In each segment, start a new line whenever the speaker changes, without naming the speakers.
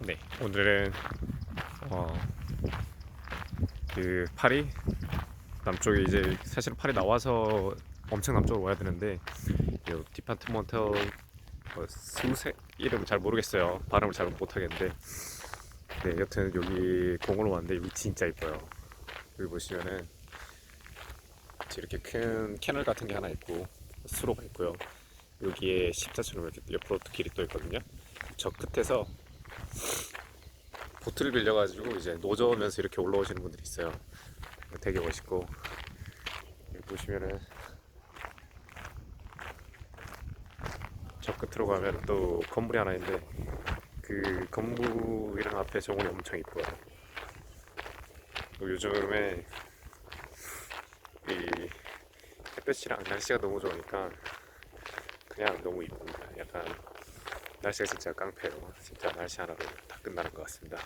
네, 오늘은 어, 그 파리 남쪽에 이제 사실 파리 나와서 엄청 남쪽으로 와야 되는데 요 디파트먼털 어, 수세 이름 잘 모르겠어요. 발음을 잘 못하겠는데 네, 여튼 여기 공원으로 왔는데 여기 진짜 이뻐요. 여기 보시면은 이렇게 큰 캐널 같은 게 하나 있고 수로가 있고요. 여기에 십자처럼 이렇게 옆으로 또 길이 또 있거든요. 저 끝에서 보트를 빌려가지고 이제 노저으면서 이렇게 올라오시는 분들이 있어요. 되게 멋있고 여기 보시면은 저 끝으로 가면 또 건물이 하나 있는데 그 건물이랑 앞에 정원이 엄청 이뻐요. 또 요즘에 이 햇볕이랑 날씨가 너무 좋으니까 그냥 너무 이쁩니다. 약간 날씨가 진짜 깡패로 진짜 날씨 하나로 다 끝나는 것 같습니다.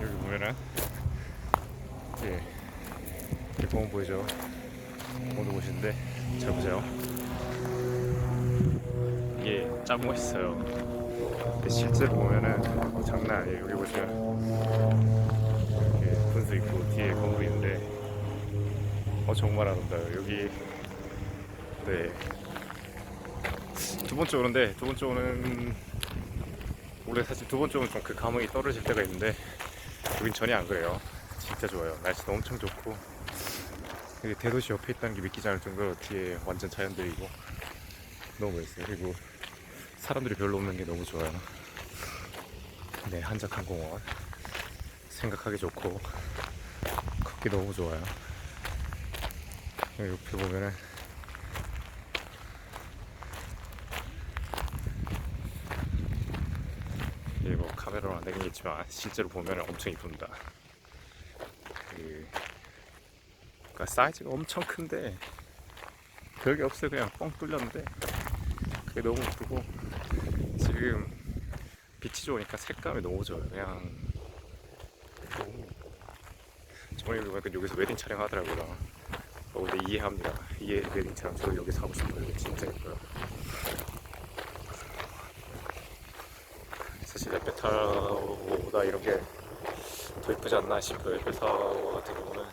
여기 보면은 예, 이 공원 보이죠? 공원도 보시는데 잘 보세요. 이게 짱 멋있어요. 실제로 보면은 장난 아니에요. 여기 보시면 이렇게 분수 있고 뒤에 건물 있는데 어 정말 아름다워요. 여기 네. 두 번째 오는데 두 번째 오는 원래 사실 두 번째 오면 좀그 감흥이 떨어질 때가 있는데 여긴 전혀 안 그래요. 진짜 좋아요. 날씨도 엄청 좋고 여기 대도시 옆에 있다는 게 믿기지 않을 정도로 뒤에 완전 자연들이고 너무 멋있어요. 그리고 사람들이 별로 없는 게 너무 좋아요. 네, 한적한 공원 생각하기 좋고 걷기 너무 좋아요. 여기 옆에 보면은 이게 뭐 카메라로 안 되겠지만 실제로 보면 엄청 이쁩니다. 그 그러니까 사이즈가 엄청 큰데 별게 없어요. 그냥 뻥 뚫렸는데 그게 너무 이쁘고 지금 빛이 좋으니까 색감이 너무 좋아요. 그냥 저번에 보니까 여기서 웨딩 촬영하더라고요. 어, 근데 이해합니다. 이해 웨딩 촬영 저도 여기서 하고 싶어요. 진짜 예뻐요. 사실 에펠타워보다 이런 게 더 이쁘지 않나 싶어요. 에펠타워 같은 경우는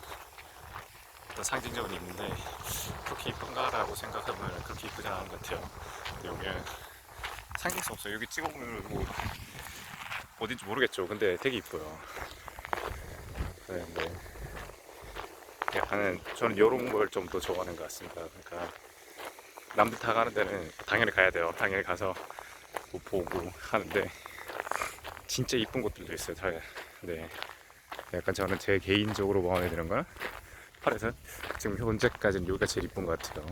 어떤 상징적인 있는데 그렇게 이쁜가라고 생각하면 그렇게 이쁘지 않은 것 같아요. 여기는 상징성 없어요. 여기 찍어보면 뭐 어딘지 모르겠죠. 근데 되게 이뻐요. 네, 네. 약간은 저는 이런 걸 좀 더 좋아하는 것 같습니다. 그러니까 남들 다 가는 데는 당연히 가야 돼요. 당연히 가서 뭐 보고 하는데 진짜 이쁜 곳들도 있어요. 다. 네. 약간 저는 제 개인적으로 마음에 드는 건 팔에서 지금 현재까지는 여기가 제일 이쁜 것 같아요.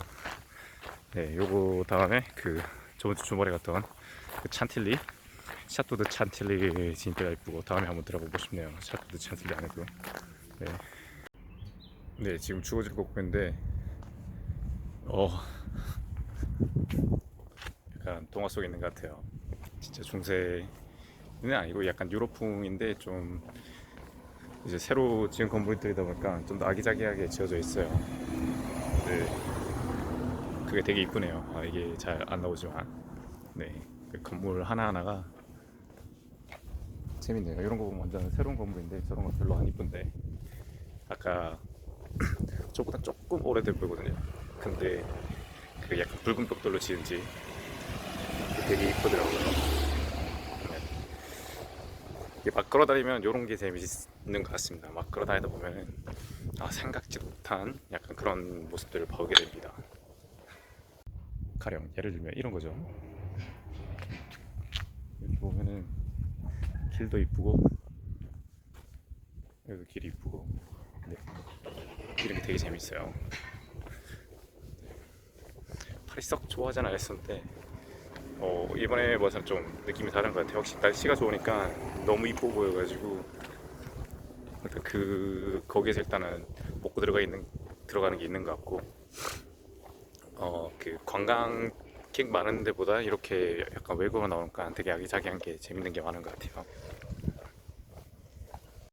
네, 요거 다음에 그 저번 주 주말에 갔던 그 찬틸리 샤토드 찬틸리 진짜 이쁘고 다음에 한번 들어보고 싶네요. 샤토드 찬틸리 아니고요. 네. 네, 지금 주어질 곡인데 어 약간 동화 속에 있는 것 같아요. 진짜 중세 는 아니고 약간 유럽풍인데 좀 이제 새로 지은 건물들이다 보니까 좀 더 아기자기하게 지어져 있어요. 네, 그게 되게 이쁘네요. 아, 이게 잘 안 나오지만, 네, 그 건물 하나 하나가 재밌네요. 이런 거 보면 완전 새로운 건물인데 저런 거 별로 안 이쁜데 아까 저보다 조금 오래돼 보이거든요. 근데 그 약간 붉은 벽돌로 지은지 되게 이쁘더라고요. 네. 막 걸어다니면 이런 게 재밌는 것 같습니다. 막 걸어다니다 보면은 아 생각지도 못한 약간 그런 모습들을 보게 됩니다. 가령 예를 들면 이런 거죠. 여기 보면은 길도 이쁘고 여기도 길이 이쁘고 네. 이런 게 되게 재밌어요. 파리 썩 좋아하진 않았었는데 어, 이번에 봐서는 좀 느낌이 다른 것 같아요. 역시 날씨가 좋으니까 너무 이뻐 보여가지고 일단 그 거기에서 일단은 먹고 들어가 있는 들어가는 게 있는 것 같고 어 그 관광객 많은 데보다 이렇게 약간 외국어 나오니까 되게 아기자기한 게 재밌는 게 많은 것 같아요.